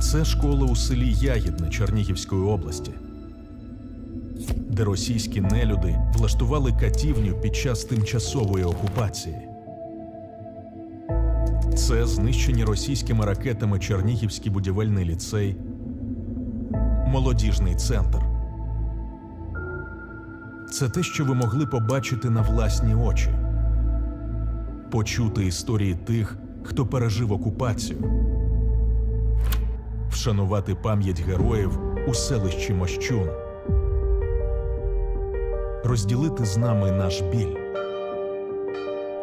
Це школа у селі Ягідне Чернігівської області, де російські нелюди влаштували катівню під час тимчасової окупації. Це знищені російськими ракетами Чернігівський будівельний ліцей, молодіжний центр. Це те, що ви могли побачити на власні очі, почути історії тих, хто пережив окупацію, вшанувати пам'ять героїв у селищі Мощун, розділити з нами наш біль,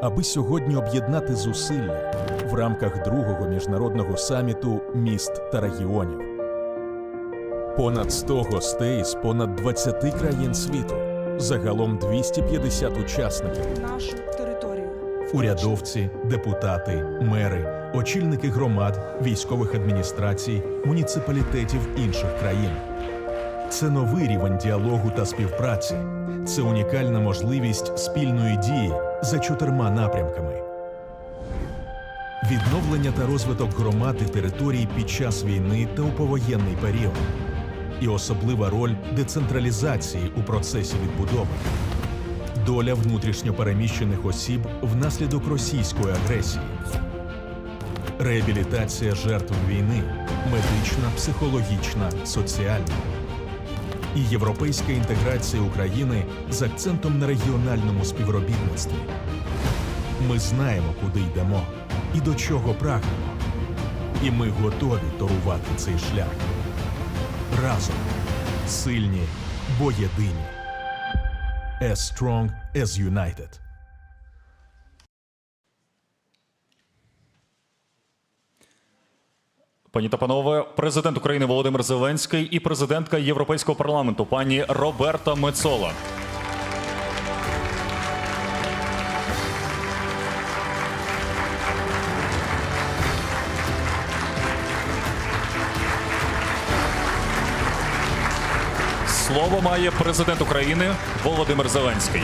аби сьогодні об'єднати зусилля в рамках другого міжнародного саміту міст та регіонів. Понад 100 гостей з понад 20 країн світу, загалом 250 учасників. Урядовці, депутати, мери, очільники громад, військових адміністрацій, муніципалітетів інших країн. Це новий рівень діалогу та співпраці. Це унікальна можливість спільної дії за чотирма напрямками. Відновлення та розвиток громад і територій під час війни та у повоєнний період. І особлива роль децентралізації у процесі відбудови доля внутрішньопереміщених осіб внаслідок російської агресії, реабілітація жертв війни, медична, психологічна, соціальна і європейська інтеграція України з акцентом на регіональному співробітництві. Ми знаємо, куди йдемо і до чого прагнемо. І ми готові торувати цей шлях. Разом сильні, бо єдині. As strong as united. Пані та панове, президент України Володимир Зеленський і президентка Європейського парламенту пані Роберта Мецола. Слово має президент України Володимир Зеленський.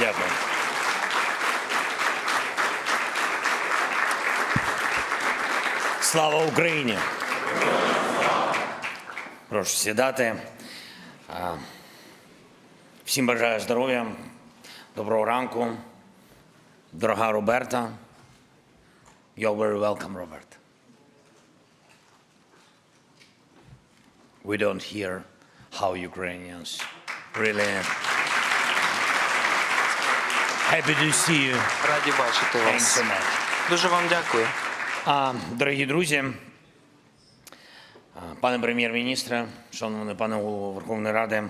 Дякую. Слава Україні! Прошу сідати. Всім бажаю здоров'я, доброго ранку. Дорога Роберта. You're very welcome, Robert. We don't hear how Ukrainians really happy to see you. Раді бачити Thanks вас. so much. Дуже вам дякую. А, дорогі друзі, а, пане прем'єр-міністре, шановний пане голово Верховної Ради,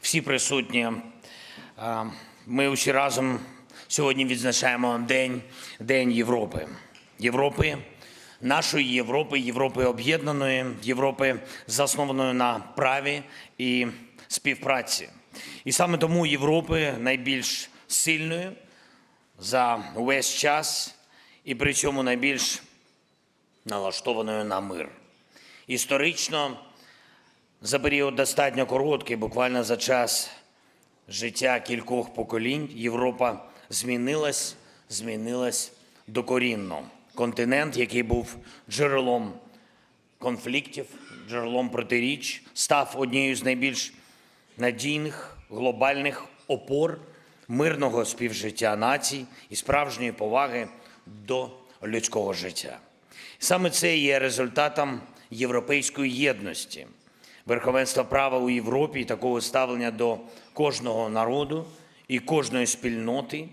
всі присутні, а, ми усі разом сьогодні відзначаємо День, День Європи. Європи, нашої Європи, Європи об'єднаної, Європи, заснованої на праві і співпраці. І саме тому Європи найбільш сильною за увесь час і при цьому найбільш налаштованою на мир. Історично, за період достатньо короткий, буквально за час життя кількох поколінь, Європа змінилась, змінилась докорінно. Континент, який був джерелом конфліктів, джерелом протиріч, став однією з найбільш надійних глобальних опор мирного співжиття націй і справжньої поваги до людського життя. Саме це є результатом європейської єдності, верховенства права у Європі і такого ставлення до кожного народу і кожної спільноти,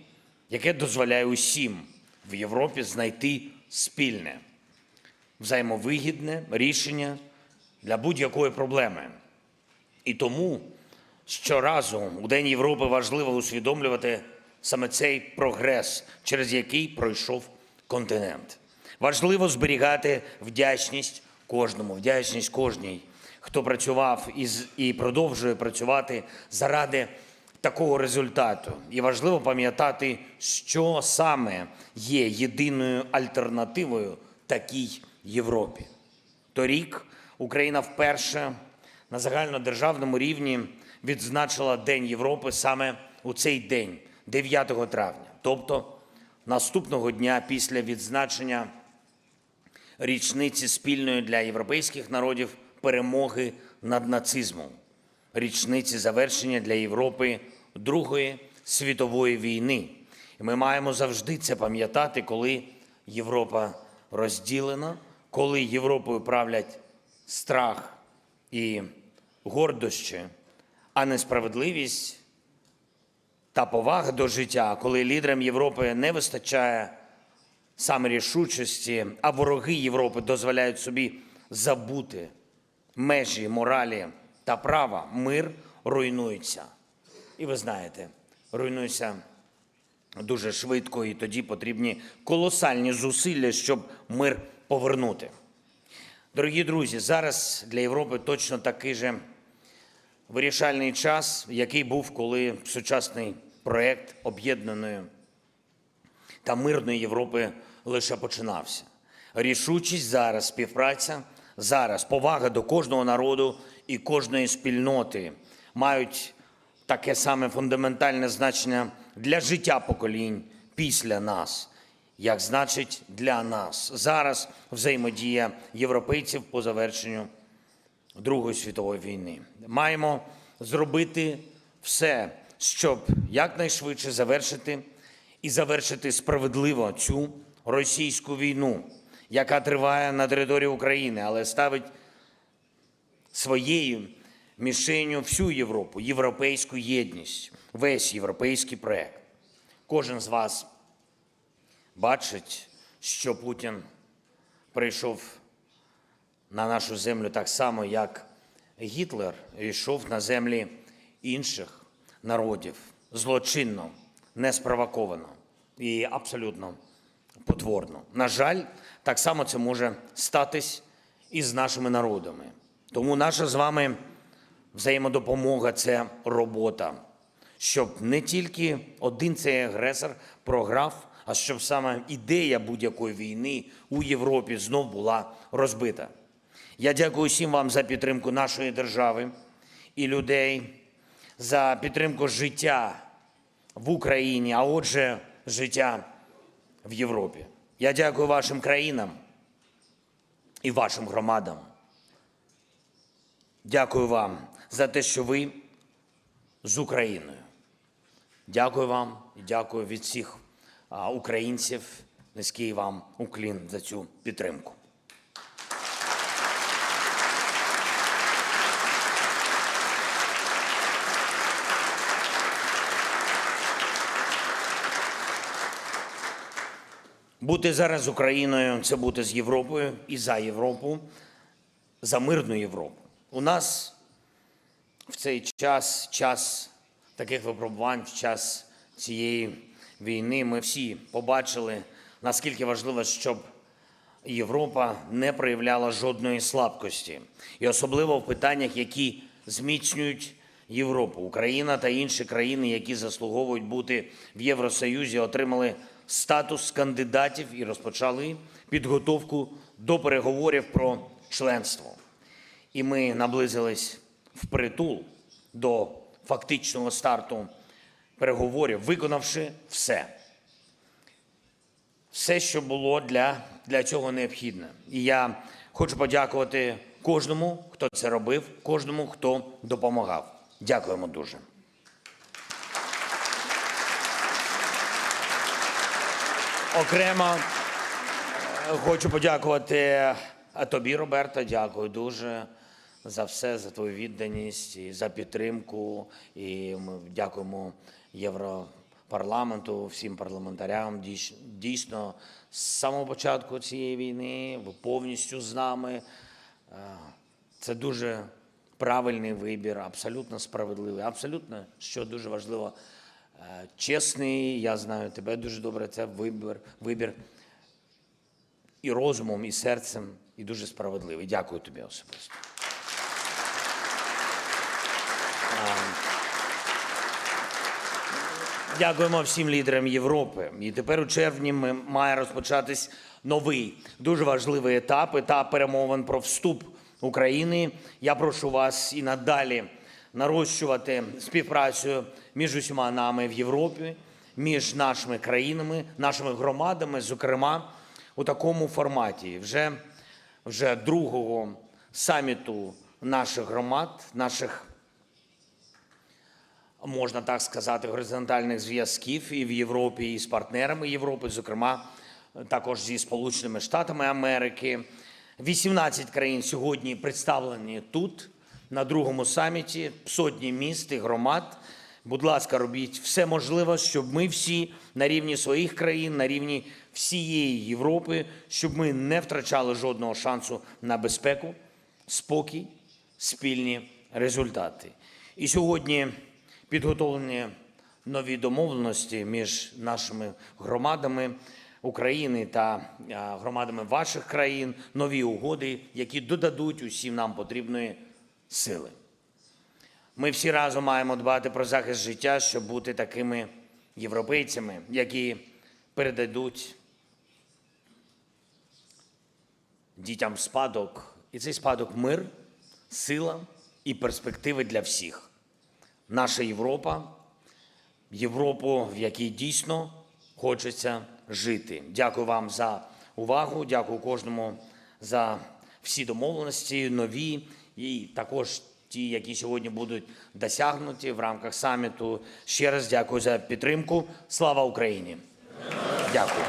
яке дозволяє усім в Європі знайти спільне взаємовигідне рішення для будь-якої проблеми. І тому щоразу у День Європи важливо усвідомлювати саме цей прогрес, через який пройшов континент. Важливо зберігати вдячність кожному, вдячність кожній, хто працював і продовжує працювати заради такого результату. І важливо пам'ятати, що саме є єдиною альтернативою такій Європі. Торік Україна вперше на загальнодержавному рівні відзначила День Європи саме у цей день, 9 травня, тобто наступного дня після відзначення річниці спільної для європейських народів перемоги над нацизмом, річниці завершення для Європи Другої світової війни. І ми маємо завжди це пам'ятати, коли Європа розділена, коли Європою правлять страх і гордощі, а не справедливість та повага до життя, коли лідерам Європи не вистачає саме рішучості, а вороги Європи дозволяють собі забути межі моралі та права, мир руйнується. І ви знаєте, руйнується дуже швидко, і тоді потрібні колосальні зусилля, щоб мир повернути. Дорогі друзі, зараз для Європи точно такий же вирішальний час, який був, коли сучасний проект об'єднаної та мирної Європи лише починався. Рішучість зараз, співпраця зараз, повага до кожного народу і кожної спільноти мають таке саме фундаментальне значення для життя поколінь після нас, як значить для нас. Зараз взаємодія європейців по завершенню Другої світової війни. Маємо зробити все, щоб якнайшвидше завершити і завершити справедливо цю російську війну, яка триває на території України, але ставить своєю мішенью всю Європу, європейську єдність, весь європейський проект. Кожен з вас бачить, що Путін прийшов на нашу землю так само, як Гітлер йшов на землі інших народів злочинно, неспровоковано і абсолютно потворно. На жаль, так само це може статись і з нашими народами. Тому наша з вами взаємодопомога це робота, щоб не тільки один цей агресор програв, а щоб саме ідея будь-якої війни у Європі знов була розбита. Я дякую всім вам за підтримку нашої держави і людей, за підтримку життя в Україні, а отже, життя в Європі. Я дякую вашим країнам і вашим громадам. Дякую вам за те, що ви з Україною. Дякую вам і дякую від всіх українців. Низький вам уклін за цю підтримку. Бути зараз Україною це бути з Європою і за Європу, за мирну Європу. У нас в цей час, час таких випробувань, в час цієї війни, ми всі побачили, наскільки важливо, щоб Європа не проявляла жодної слабкості, і особливо в питаннях, які зміцнюють Європу. Україна та інші країни, які заслуговують бути в Євросоюзі, отримали статус кандидатів і розпочали підготовку до переговорів про членство. І ми наблизились впритул до фактичного старту переговорів, виконавши все. Все, що було для, для цього необхідне. І я хочу подякувати кожному, хто це робив, кожному, хто допомагав. Дякуємо дуже. Окремо е, хочу подякувати е, тобі, Роберта. Дякую дуже за все, за твою відданість і за підтримку. І ми дякуємо Європарламенту, всім парламентарям. Дійс- Дійсно, з самого початку цієї війни ви повністю з нами. Е, Це дуже правильний вибір, абсолютно справедливий, абсолютно, що дуже важливо, е, чесний. Я знаю тебе дуже добре. Це вибір, вибір і розумом, і серцем, і дуже справедливий. Дякую тобі особисто. Дякуємо всім лідерам Європи. І тепер у червні має розпочатись новий дуже важливий етап етап перемовин про вступ України. Я прошу вас і надалі нарощувати співпрацю між усіма нами в Європі. між нашими країнами, нашими громадами, зокрема у такому форматі. Вже, вже другого саміту наших громад, наших можна так сказати, горизонтальних зв'язків і в Європі, і з партнерами Європи, зокрема, також зі Сполученими Штатами Америки. 18 країн сьогодні представлені тут, на другому саміті, сотні міст і громад. Будь ласка, робіть все можливе, щоб ми всі на рівні своїх країн, на рівні всієї Європи, щоб ми не втрачали жодного шансу на безпеку, спокій, спільні результати. І сьогодні підготовлені нові домовленості між нашими громадами України та громадами ваших країн, нові угоди, які додадуть усім нам потрібної сили. Ми всі разом маємо дбати про захист життя, щоб бути такими європейцями, які передадуть дітям спадок, і цей спадок мир, сила і перспективи для всіх. Наша Європа, Європу, в якій дійсно хочеться жити. Дякую вам за увагу. Дякую кожному за всі домовленості, нові і також ті, які сьогодні будуть досягнуті в рамках саміту. Ще раз дякую за підтримку. Слава Україні! Дякую.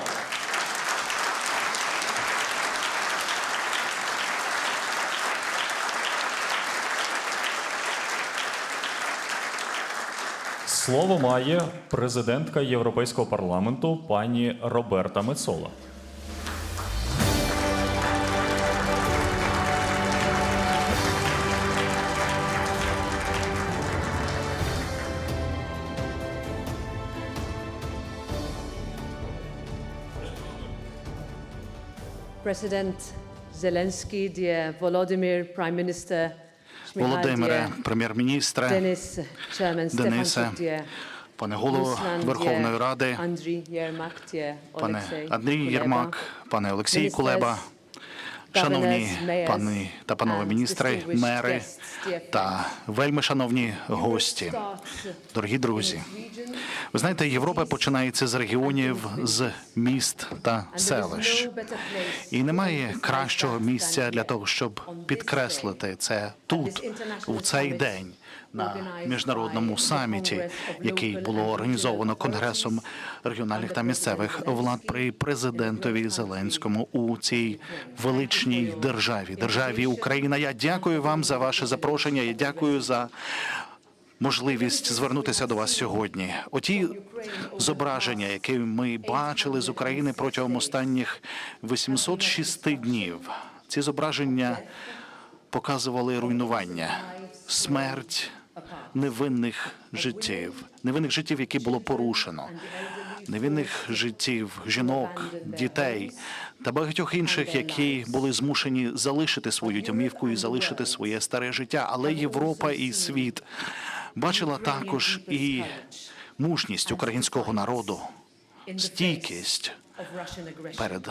Слово має президентка Європейського парламенту пані Роберта Мецола. President Zelensky, dear Volodymyr, Prime Minister Володимире, прем'єр-міністре, Денисе, пане голово Верховної Ради, пане Андрій Єрмак, пане Олексій Кулеба, шановні пани та панове міністри, мери та вельми шановні гості, дорогі друзі. Ви знаєте, Європа починається з регіонів, з міст та селищ. І немає кращого місця для того, щоб підкреслити це тут, у цей день, на міжнародному саміті, який було організовано Конгресом регіональних та місцевих влад при президентові Зеленському у цій величній державі, державі Україна. Я дякую вам за ваше запрошення. Я дякую за можливість звернутися до вас сьогодні. Оті зображення, які ми бачили з України протягом останніх 806 днів, ці зображення показували руйнування, смерть невинних життів, невинних життів, які було порушено, невинних життів жінок, дітей та багатьох інших, які були змушені залишити свою домівку і залишити своє старе життя. Але Європа і світ бачила також і мужність українського народу, стійкість. Перед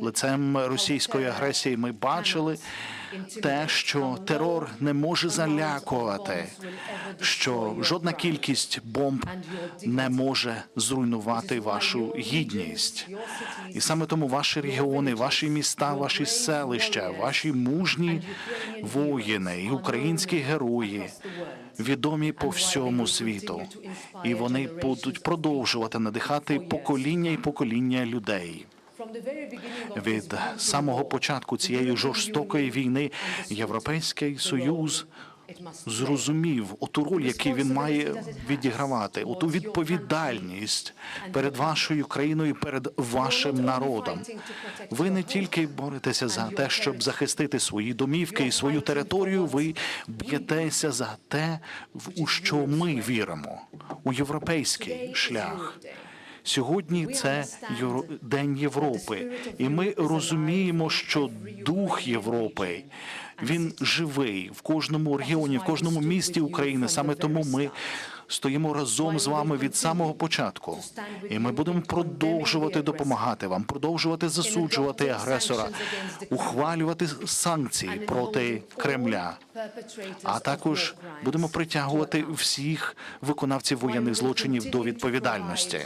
лицем російської агресії. Ми бачили те, що терор не може залякувати, що жодна кількість бомб не може зруйнувати вашу гідність. І саме тому ваші регіони, ваші міста, ваші селища, ваші мужні воїни і українські герої відомі по всьому світу, і вони будуть продовжувати надихати покоління і покоління людей. Від самого початку цієї жорстокої війни Європейський Союз зрозумів оту роль, яку він має відігравати, оту відповідальність перед вашою країною, перед вашим народом. Ви не тільки боретеся за те, щоб захистити свої домівки і свою територію. Ви б'єтеся за те, у що ми віримо, у європейський шлях. Сьогодні це День Європи, і ми розуміємо, що дух Європи він живий в кожному регіоні, в кожному місті України. Саме тому ми стоїмо разом з вами від самого початку, і ми будемо продовжувати допомагати вам, продовжувати засуджувати агресора, ухвалювати санкції проти Кремля. А також будемо притягувати всіх виконавців воєнних злочинів до відповідальності.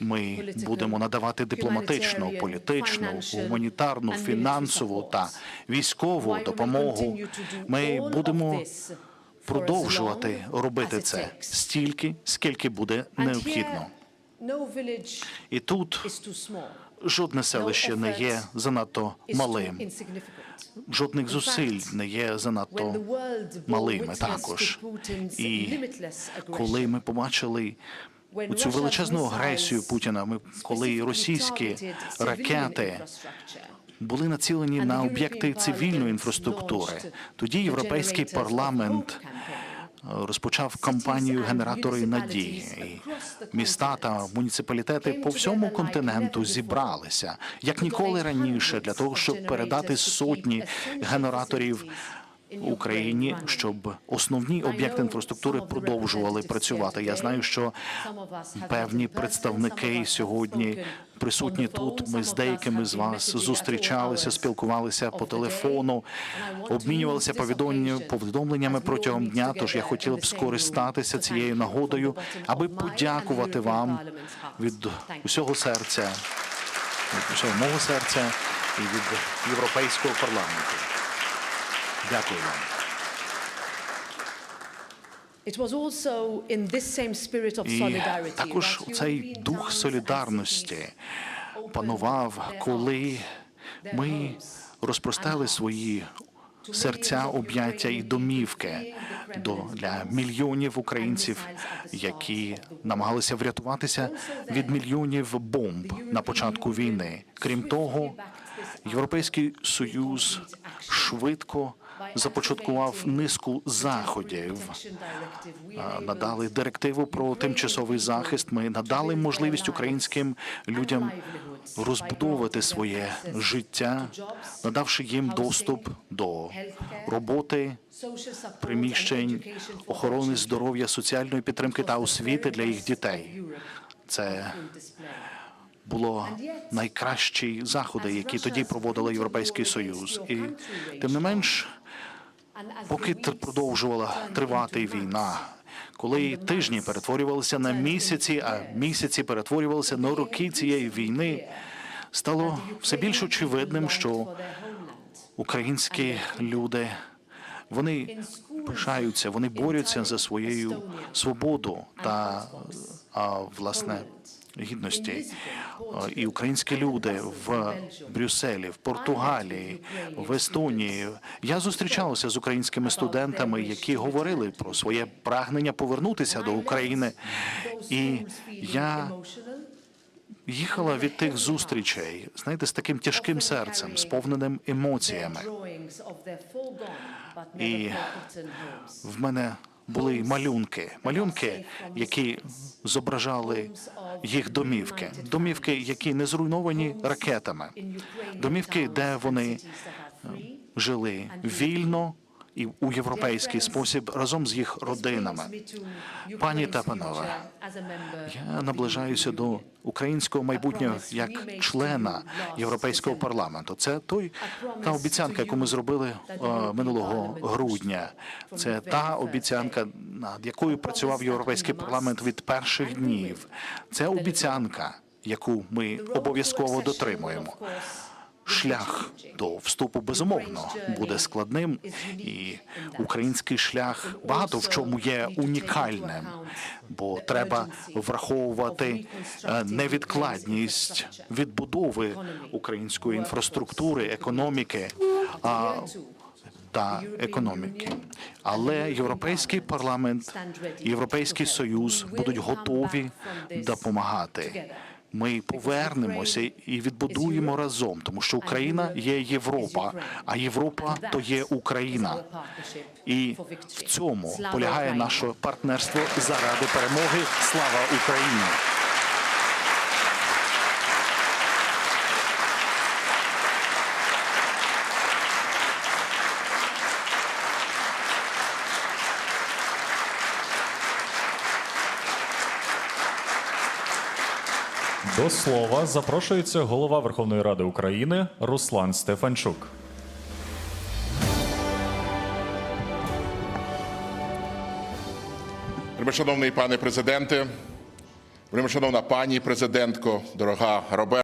Ми будемо надавати дипломатичну, політичну, гуманітарну, фінансову та військову допомогу. Ми будемо продовжувати робити це стільки, скільки буде необхідно. І тут жодне селище не є занадто малим. Жодних зусиль не є занадто малими також. І коли ми побачили цю величезну агресію Путіна, ми коли російські ракети були націлені на об'єкти цивільної інфраструктури, тоді європейський парламент розпочав кампанію генератори надії. І міста та муніципалітети по всьому континенту зібралися як ніколи раніше для того, щоб передати сотні генераторів Україні, щоб основні об'єкти інфраструктури продовжували працювати. Я знаю, що певні представники сьогодні присутні тут. Ми з деякими з вас зустрічалися, спілкувалися по телефону, обмінювалися повідомленнями- протягом дня. Тож я хотіла б скористатися цією нагодою, аби подякувати вам від усього серця, від усього мого серця і від європейського парламенту. Of І також цей дух солідарності панував, коли ми розпростали свої серця, об'яття і домівки для мільйонів українців, які намагалися врятуватися від мільйонів бомб на початку війни. Крім того, Європейський союз швидко започаткував низку заходів. Надали директиву про тимчасовий захист. Ми надали можливість українським людям розбудовувати своє життя, надавши їм доступ до роботи, приміщень, охорони здоров'я, соціальної підтримки та освіти для їх дітей. Це було найкращі заходи, які тоді проводила Європейський Союз. І тим не менш, поки продовжувала тривати війна, коли тижні перетворювалися на місяці, а місяці перетворювалися на роки цієї війни, стало все більш очевидним, що українські люди вони пишаються, вони борються за свою свободу та а, власне гідності. І українські люди в Брюсселі, в Португалії, в Естонії. Я зустрічався з українськими студентами, які говорили про своє прагнення повернутися до України. І я їхала від тих зустрічей, знаєте, з таким тяжким серцем, сповненим емоціями. І в мене були малюнки, малюнки, які зображали їх домівки, домівки, які не зруйновані ракетами, домівки, де вони жили вільно і у європейський спосіб разом з їх родинами. Пані та панове, я наближаюся до українського майбутнього як члена європейського парламенту. Це той та обіцянка, яку ми зробили е, минулого грудня. Це та обіцянка, над якою працював європейський парламент від перших днів. Це обіцянка, яку ми обов'язково дотримуємо. Шлях до вступу безумовно буде складним, і український шлях багато в чому є унікальним, бо треба враховувати е, невідкладність відбудови української інфраструктури, економіки. та економіки, але європейський парламент, європейський союз будуть готові допомагати. Ми повернемося і відбудуємо разом, тому що Україна є Європа, а Європа то є Україна. І в цьому полягає наше партнерство заради перемоги. Слава Україні! До слова запрошується голова Верховної Ради України Руслан Стефанчук. Вельмишановний пане президенте, вельмишановна пані президентко, дорога Роберта.